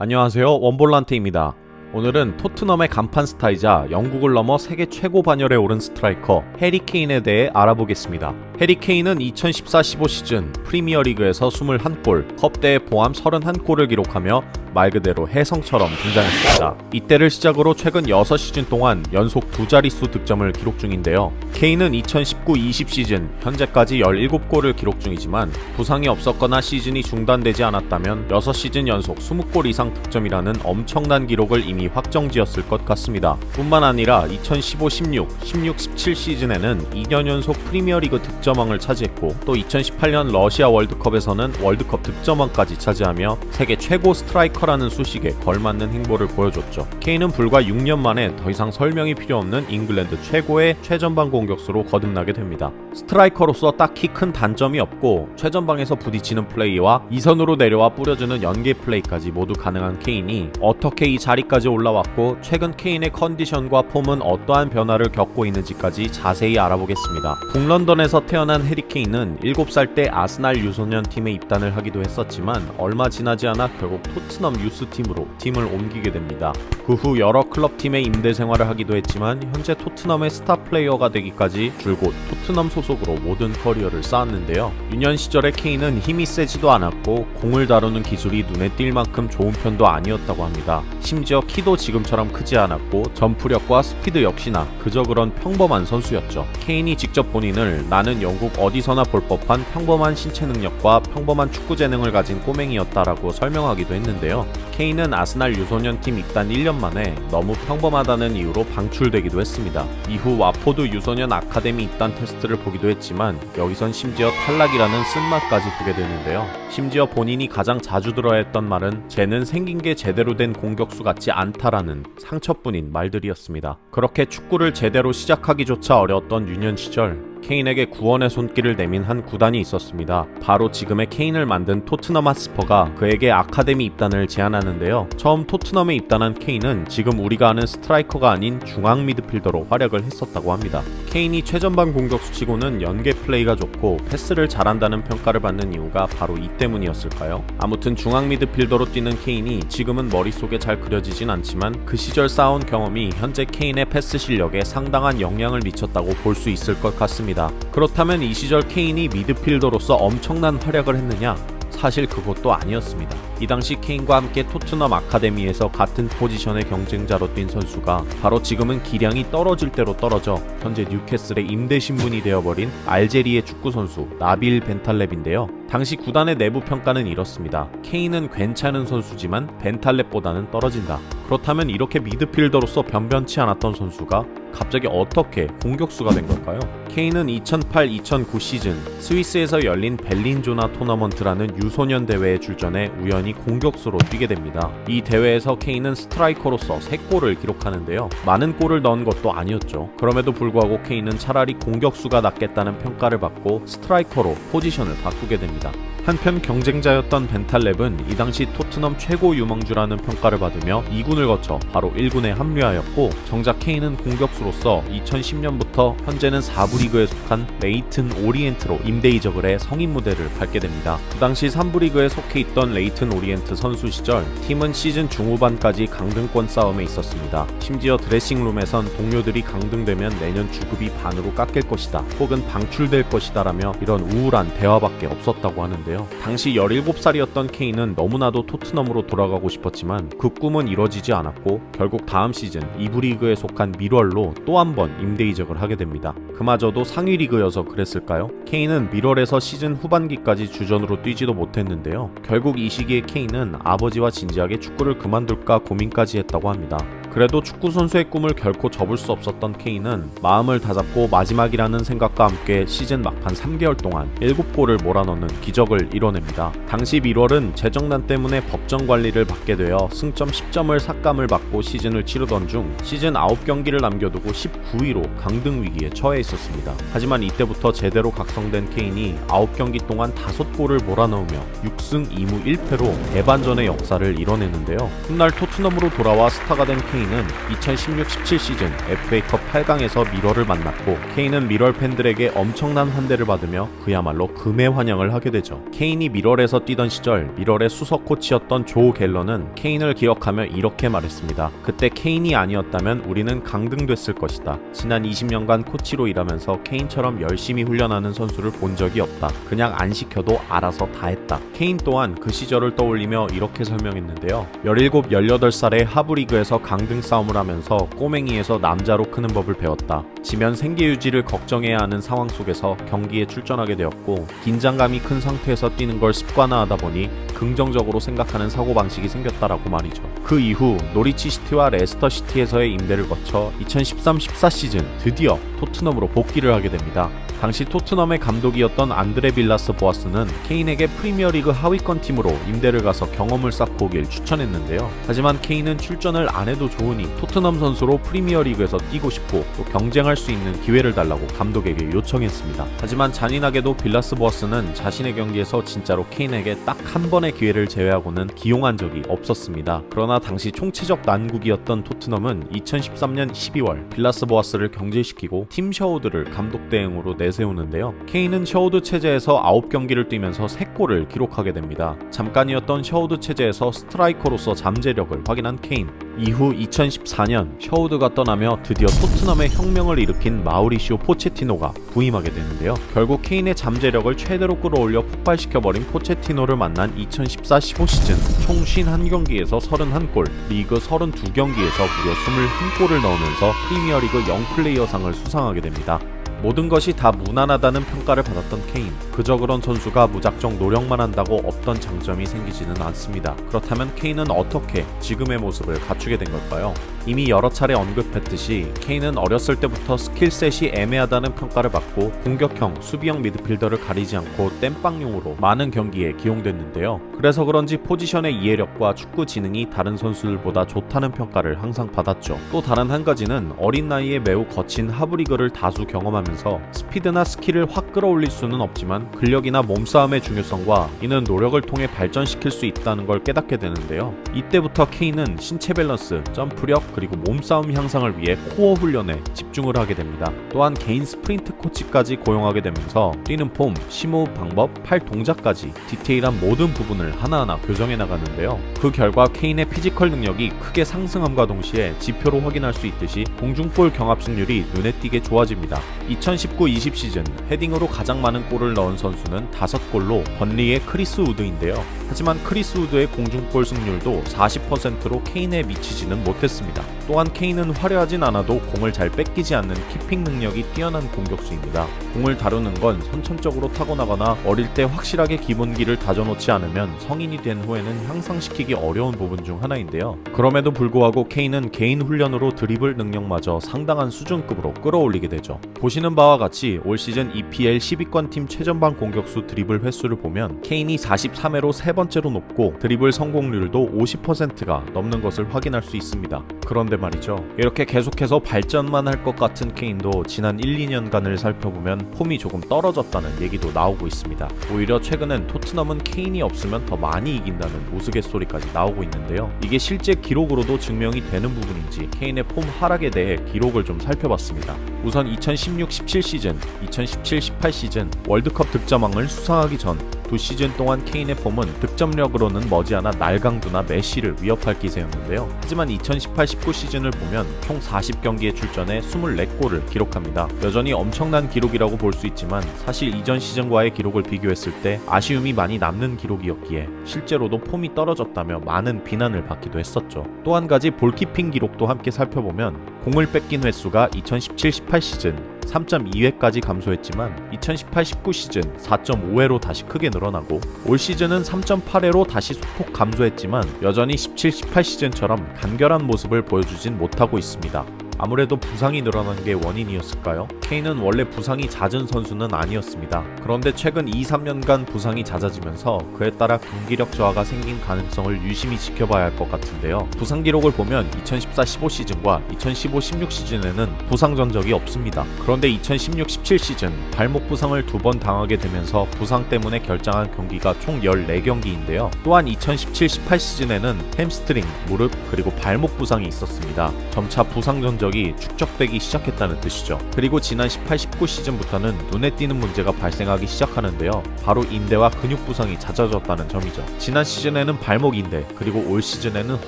안녕하세요. 원볼란테입니다. 오늘은 토트넘의 간판 스타이자 영국을 넘어 세계 최고 반열에 오른 스트라이커 해리 케인에 대해 알아보겠습니다. 해리 케인은 2014-15 시즌 프리미어리그에서 21골, 컵대회 포함 31골을 기록하며 말 그대로 혜성처럼 등장했습니다. 이때를 시작으로 최근 6시즌 동안 연속 두 자릿수 득점을 기록 중인데요. 케인은 2019-20 시즌 현재까지 17골을 기록 중이지만 부상이 없었거나 시즌이 중단되지 않았다면 6시즌 연속 20골 이상 득점이라는 엄청난 기록을 이미 확정지었을 것 같습니다. 뿐만 아니라 2015-16, 16-17 시즌에는 2년 연속 프리미어리그 득점왕을 차지했고 또 2018년 러시아 월드컵에서는 월드컵 득점왕까지 차지하며 세계 최고 스트라이커라는 수식에 걸맞는 행보를 보여줬죠. 케인은 불과 6년 만에 더 이상 설명이 필요 없는 잉글랜드 최고의 최전방 공격수로 거듭나게 됩니다. 스트라이커로서 딱히 큰 단점이 없고 최전방에서 부딪히는 플레이와 이선으로 내려와 뿌려주는 연계 플레이까지 모두 가능한 케인이 어떻게 이 자리까지 올라왔고 최근 케인의 컨디션과 폼은 어떠한 변화를 겪고 있는지까지 자세히 알아보겠습니다. 북런던에서 태어난 해리 케인은 7살 때 아스날 유소년 팀에 입단을 하기도 했었지만 얼마 지나지 않아 결국 토트넘 유스팀으로 팀을 옮기게 됩니다. 그 후 여러 클럽 팀의 임대 생활을 하기도 했지만 현재 토트넘의 스타 플레이어가 되기까지 줄곧 토트넘 소속으로 모든 커리어를 쌓았는데요. 유년 시절의 케인은 힘이 세지도 않았고 공을 다루는 기술이 눈에 띌 만큼 좋은 편도 아니었다고 합니다. 심지어 키도 지금처럼 크지 않았고 점프력과 스피드 역시나 그저 그런 평범한 선수였죠. 케인이 직접 본인을 나는 영국 어디서나 볼 법한 평범한 신체 능력과 평범한 축구 재능을 가진 꼬맹이였다라고 설명하기도 했는데요. 케인은 아스날 유소년 팀 입단 1년 만에 너무 평범하다는 이유로 방출되기도 했습니다. 이후 와포드 유소년 아카데미 입단 테스트를 보기도 했지만 여기선 심지어 탈락이라는 쓴맛까지 보게 되는데요. 심지어 본인이 가장 자주 들어야 했던 말은 쟤는 생긴 게 제대로 된 공격수 같지 않 다라는 상처뿐인 말들이었습니다. 그렇게 축구를 제대로 시작하기조차 어려웠던 유년 시절 케인에게 구원의 손길을 내민 한 구단이 있었습니다. 바로 지금의 케인을 만든 토트넘 핫스퍼가 그에게 아카데미 입단을 제안하는데요. 처음 토트넘에 입단한 케인은 지금 우리가 아는 스트라이커가 아닌 중앙 미드필더로 활약을 했었다고 합니다. 케인이 최전방 공격수 치고는 연계 플레이가 좋고 패스를 잘한다는 평가를 받는 이유가 바로 이 때문이었을까요? 아무튼 중앙 미드필더로 뛰는 케인이 지금은 머릿속에 잘 그려지진 않지만 그 시절 쌓아온 경험이 현재 케인의 패스 실력에 상당한 영향을 미쳤다고 볼 수 있을 것 같습니다. 그렇다면 이 시절 케인이 미드필더로서 엄청난 활약을 했느냐? 사실 그것도 아니었습니다. 이 당시 케인과 함께 토트넘 아카데미에서 같은 포지션의 경쟁자로 뛴 선수가 바로 지금은 기량이 떨어질 대로 떨어져 현재 뉴캐슬의 임대 신분이 되어버린 알제리의 축구 선수 나빌 벤탈렙인데요. 당시 구단의 내부 평가는 이렇습니다. 케인은 괜찮은 선수지만 벤탈렙보다는 떨어진다. 그렇다면 이렇게 미드필더로서 변변치 않았던 선수가 갑자기 어떻게 공격수가 된 걸까요? 케인은 2008-2009 시즌 스위스에서 열린 벨린조나 토너먼트라는 유소년 대회에 출전해 우연히 공격수로 뛰게 됩니다. 이 대회에서 케인은 스트라이커로서 3골을 기록하는데요. 많은 골을 넣은 것도 아니었죠. 그럼에도 불구하고 케인은 차라리 공격수가 낫겠다는 평가를 받고 스트라이커로 포지션을 바꾸게 됩니다. 한편 경쟁자였던 벤탈렙은 이 당시 토트넘 최고 유망주라는 평가를 받으며 2군을 거쳐 바로 1군에 합류하였고 정작 케인은 공격수로서 2010년부터 현재는 4부 리그에 속한 레이튼 오리엔트로 임대 이적을 해 성인 무대를 밟게 됩니다. 그 당시 3부 리그에 속해 있던 레이튼 오리엔트 선수 시절 팀은 시즌 중후반까지 강등권 싸움에 있었습니다. 심지어 드레싱룸에선 동료들이 강등되면 내년 주급이 반으로 깎일 것이다 혹은 방출될 것이다 라며 이런 우울한 대화밖에 없었다고 하는데요. 당시 17살이었던 케인은 너무나도 토트넘으로 돌아가고 싶었지만 그 꿈은 이뤄지지 않았고 결국 다음 시즌 2부 리그에 속한 미럴로 또 한 번 임대 이적을 하게 됩니다. 그마저 도 상위 리그여서 그랬을까요? 케인은 미럴에서 시즌 후반기까지 주전으로 뛰지도 못했는데요. 결국 이 시기에 케인은 아버지와 진지하게 축구를 그만둘까 고민까지 했다고 합니다. 그래도 축구 선수의 꿈을 결코 접을 수 없었던 케인은 마음을 다잡고 마지막이라는 생각과 함께 시즌 막판 3개월 동안 7골을 몰아넣는 기적을 이뤄냅니다. 당시 미럴은 재정난 때문에 법정 관리를 받게 되어 승점 10점을 삭감을 받고 시즌을 치르던 중 시즌 9경기를 남겨두고 19위로 강등 위기에 처해 있었습니다. 하지만 이때부터 제대로 각성된 케인이 9경기 동안 5골을 몰아넣으며 6승 2무 1패로 대반전의 역사를 이뤄내는데요. 훗날 토트넘으로 돌아와 스타가 된 케인 케인은 2016-17 시즌 FA컵 8강에서 미러를 만났고 케인은 미럴 팬들에게 엄청난 환대를 받으며 그야말로 금의 환영을 하게 되죠. 케인이 미럴에서 뛰던 시절 미럴의 수석 코치였던 조 갤러는 케인을 기억하며 이렇게 말했습니다. 그때 케인이 아니었다면 우리는 강등됐을 것이다. 지난 20년간 코치로 일하면서 케인처럼 열심히 훈련하는 선수를 본 적이 없다. 그냥 안 시켜도 알아서 다 했다. 케인 또한 그 시절을 떠올리며 이렇게 설명했는데요. 17, 18살에 하브리그에서 강등 싸움을 하면서 꼬맹이에서 남자로 크는 법을 배웠다. 지면 생계 유지를 걱정해야 하는 상황 속에서 경기에 출전하게 되었고 긴장감이 큰 상태에서 뛰는 걸 습관화하다 보니 긍정적으로 생각하는 사고방식이 생겼다라고 말이죠. 그 이후 노리치 시티와 레스터 시티에서의 임대를 거쳐 2013-14 시즌 드디어 토트넘으로 복귀를 하게 됩니다. 당시 토트넘의 감독이었던 안드레 빌라스 보아스는 케인에게 프리미어리그 하위권 팀으로 임대를 가서 경험을 쌓고 오길 추천했는데요. 하지만 케인은 출전을 안 해도 좋으니 토트넘 선수로 프리미어리그에서 뛰고 싶고 또 경쟁할 수 있는 기회를 달라고 감독에게 요청했습니다. 하지만 잔인하게도 빌라스 보아스는 자신의 경기에서 진짜로 케인에게 딱 한 번의 기회를 제외하고는 기용한 적이 없었습니다. 그러나 당시 총체적 난국이었던 토트넘은 2013년 12월 빌라스 보아스를 경질시키고 팀 셔우드를 감독 대행으로 내 세우는데요. 케인은 셔우드 체제에서 9경기를 뛰면서 3골을 기록하게 됩니다. 잠깐이었던 셔우드 체제에서 스트라이커로서 잠재력을 확인한 케인. 이후 2014년 셔우드가 떠나며 드디어 토트넘의 혁명을 일으킨 마우리시오 포체티노가 부임하게 되는데요. 결국 케인의 잠재력을 최대로 끌어올려 폭발시켜버린 포체티노를 만난 2014-15 시즌 총 51경기에서 31골, 리그 32경기에서 무려 21골을 넣으면서 프리미어리그 영플레이어상을 수상하게 됩니다. 모든 것이 다 무난하다는 평가를 받았던 케인. 그저 그런 선수가 무작정 노력만 한다고 없던 장점이 생기지는 않습니다. 그렇다면 케인은 어떻게 지금의 모습을 갖추게 된 걸까요? 이미 여러 차례 언급했듯이 케인은 어렸을 때부터 스킬셋이 애매하다는 평가를 받고 공격형, 수비형 미드필더를 가리지 않고 땜빵용으로 많은 경기에 기용됐는데요. 그래서 그런지 포지션의 이해력과 축구 지능이 다른 선수들보다 좋다는 평가를 항상 받았죠. 또 다른 한 가지는 어린 나이에 매우 거친 하브리그를 다수 경험하 면서 스피드나 스킬을 확 끌어올릴 수는 없지만 근력이나 몸싸움의 중요성과 이는 노력을 통해 발전시킬 수 있다는 걸 깨닫게 되는데요. 이때부터 케인은 신체 밸런스, 점프력, 그리고 몸싸움 향상을 위해 코어 훈련에 집중을 하게 됩니다. 또한 개인 스프린트 코치까지 고용하게 되면서 뛰는 폼, 심호흡 방법, 팔 동작까지 디테일한 모든 부분을 하나하나 교정해 나가는데요. 그 결과 케인의 피지컬 능력이 크게 상승함과 동시에 지표로 확인할 수 있듯이 공중볼 경합 승률이 눈에 띄게 좋아집니다. 2019-20 시즌 헤딩으로 가장 많은 골을 넣은 선수는 5골로 번리의 크리스 우드인데요. 하지만 크리스 우드의 공중볼 승률도 40%로 케인에 미치지는 못했습니다. 또한 케인은 화려하진 않아도 공을 잘 뺏기지 않는 키핑 능력이 뛰어난 공격수입니다. 공을 다루는 건 선천적으로 타고나거나 어릴 때 확실하게 기본기를 다져놓지 않으면 성인이 된 후에는 향상시키기 어려운 부분 중 하나인데요. 그럼에도 불구하고 케인은 개인 훈련으로 드리블 능력마저 상당한 수준급으로 끌어올리게 되죠. 보시는 바와 같이 올 시즌 EPL 10위권 팀 최전방 공격수 드리블 횟수를 보면 케인이 43회로 세 번째로 높고 드리블 성공률도 50%가 넘는 것을 확인할 수 있습니다. 그런데 말이죠. 이렇게 계속해서 발전만 할 것 같은 케인도 지난 1, 2년간을 살펴보면 폼이 조금 떨어졌다는 얘기도 나오고 있습니다. 오히려 최근엔 토트넘은 케인이 없으면 더 많이 이긴다는 우스갯소리까지 나오고 있는데요. 이게 실제 기록으로도 증명이 되는 부분인지 케인의 폼 하락에 대해 기록을 좀 살펴봤습니다. 우선 2016-17 시즌, 2017-18 시즌 월드컵 득점왕을 수상하기 전 두 시즌 동안 케인의 폼은 득점력으로는 머지않아 날강두나 메시를 위협할 기세였는데요. 하지만 2018-19 시즌을 보면 총 40경기에 출전해 24골을 기록합니다. 여전히 엄청난 기록이라고 볼 수 있지만 사실 이전 시즌과의 기록을 비교했을 때 아쉬움이 많이 남는 기록이었기에 실제로도 폼이 떨어졌다며 많은 비난을 받기도 했었죠. 또 한 가지 볼키핑 기록도 함께 살펴보면 공을 뺏긴 횟수가 2017-18 시즌 3.2회까지 감소했지만 2018-19 시즌 4.5회로 다시 크게 늘어나고 올 시즌은 3.8회로 다시 소폭 감소했지만 여전히 17-18 시즌처럼 간결한 모습을 보여주진 못하고 있습니다. 아무래도 부상이 늘어난 게 원인이었을까요? 케인은 원래 부상이 잦은 선수는 아니었습니다. 그런데 최근 2, 3년간 부상이 잦아지면서 그에 따라 경기력 저하가 생긴 가능성을 유심히 지켜봐야 할 것 같은데요. 부상 기록을 보면 2014-15 시즌과 2015-16 시즌에는 부상 전적이 없습니다. 그런데 2016-17 시즌 발목 부상을 두 번 당하게 되면서 부상 때문에 결장한 경기가 총 14경기인데요. 또한 2017-18 시즌에는 햄스트링, 무릎, 그리고 발목 부상이 있었습니다. 점차 부상 전적 이 축적되기 시작했다는 뜻이죠. 그리고 지난 18-19 시즌부터는 눈에 띄는 문제가 발생하기 시작하는데요. 바로 인대와 근육 부상이 잦아졌다는 점이죠. 지난 시즌에는 발목 인대, 그리고 올 시즌에는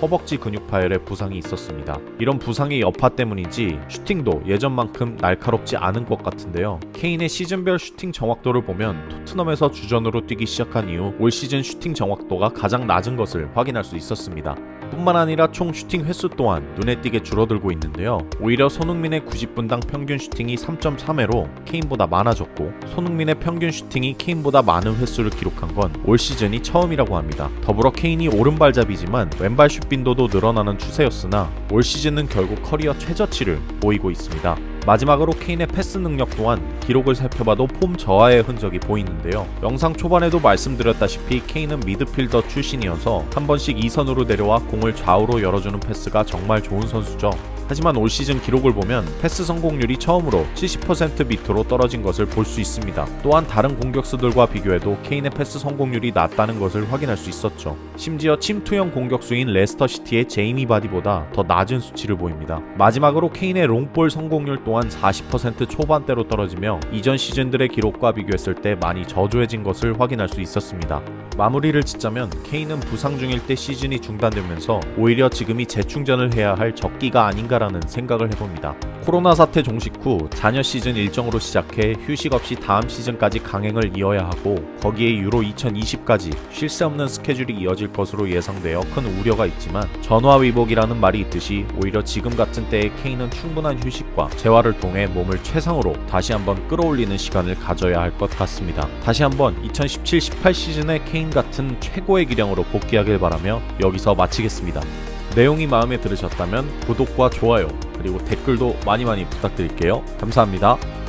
허벅지 근육 파열의 부상이 있었습니다. 이런 부상의 여파 때문인지 슈팅도 예전만큼 날카롭지 않은 것 같은데요. 케인의 시즌별 슈팅 정확도를 보면 토트넘에서 주전으로 뛰기 시작한 이후 올 시즌 슈팅 정확도가 가장 낮은 것을 확인할 수 있었습니다. 뿐만 아니라 총 슈팅 횟수 또한 눈에 띄게 줄어들고 있는데요. 오히려 손흥민의 90분당 평균 슈팅이 3.3회로 케인보다 많아졌고 손흥민의 평균 슈팅이 케인보다 많은 횟수를 기록한 건 올 시즌이 처음이라고 합니다. 더불어 케인이 오른발잡이지만 왼발 슛 빈도도 늘어나는 추세였으나 올 시즌은 결국 커리어 최저치를 보이고 있습니다. 마지막으로 케인의 패스 능력 또한 기록을 살펴봐도 폼 저하의 흔적이 보이는데요. 영상 초반에도 말씀드렸다시피 케인은 미드필더 출신이어서 한 번씩 2선으로 내려와 공을 좌우로 열어주는 패스가 정말 좋은 선수죠. 하지만 올 시즌 기록을 보면 패스 성공률이 처음으로 70% 밑으로 떨어진 것을 볼 수 있습니다. 또한 다른 공격수들과 비교해도 케인의 패스 성공률이 낮다는 것을 확인할 수 있었죠. 심지어 침투형 공격수인 레스터시티의 제이미 바디보다 더 낮은 수치를 보입니다. 마지막으로 케인의 롱볼 성공률 또한 40% 초반대로 떨어지며 이전 시즌들의 기록과 비교했을 때 많이 저조해진 것을 확인할 수 있었습니다. 마무리를 짓자면 케인은 부상 중일 때 시즌이 중단되면서 오히려 지금이 재충전을 해야 할 적기가 아닌가라는 생각을 해봅니다. 코로나 사태 종식 후 잔여 시즌 일정으로 시작해 휴식 없이 다음 시즌까지 강행을 이어야 하고 거기에 유로 2020까지 쉴 새 없는 스케줄이 이어질 것으로 예상되어 큰 우려가 있지만 전화위복이라는 말이 있듯이 오히려 지금 같은 때에 케인은 충분한 휴식과 재활 을 통해 몸을 최상으로 다시 한번 끌어올리는 시간을 가져야 할 것 같습니다. 다시 한번 2017-18 시즌의 케인 같은 최고의 기량으로 복귀하길 바라며 여기서 마치겠습니다. 내용이 마음에 들으셨다면 구독과 좋아요 그리고 댓글도 많이 많이 부탁드릴게요. 감사합니다.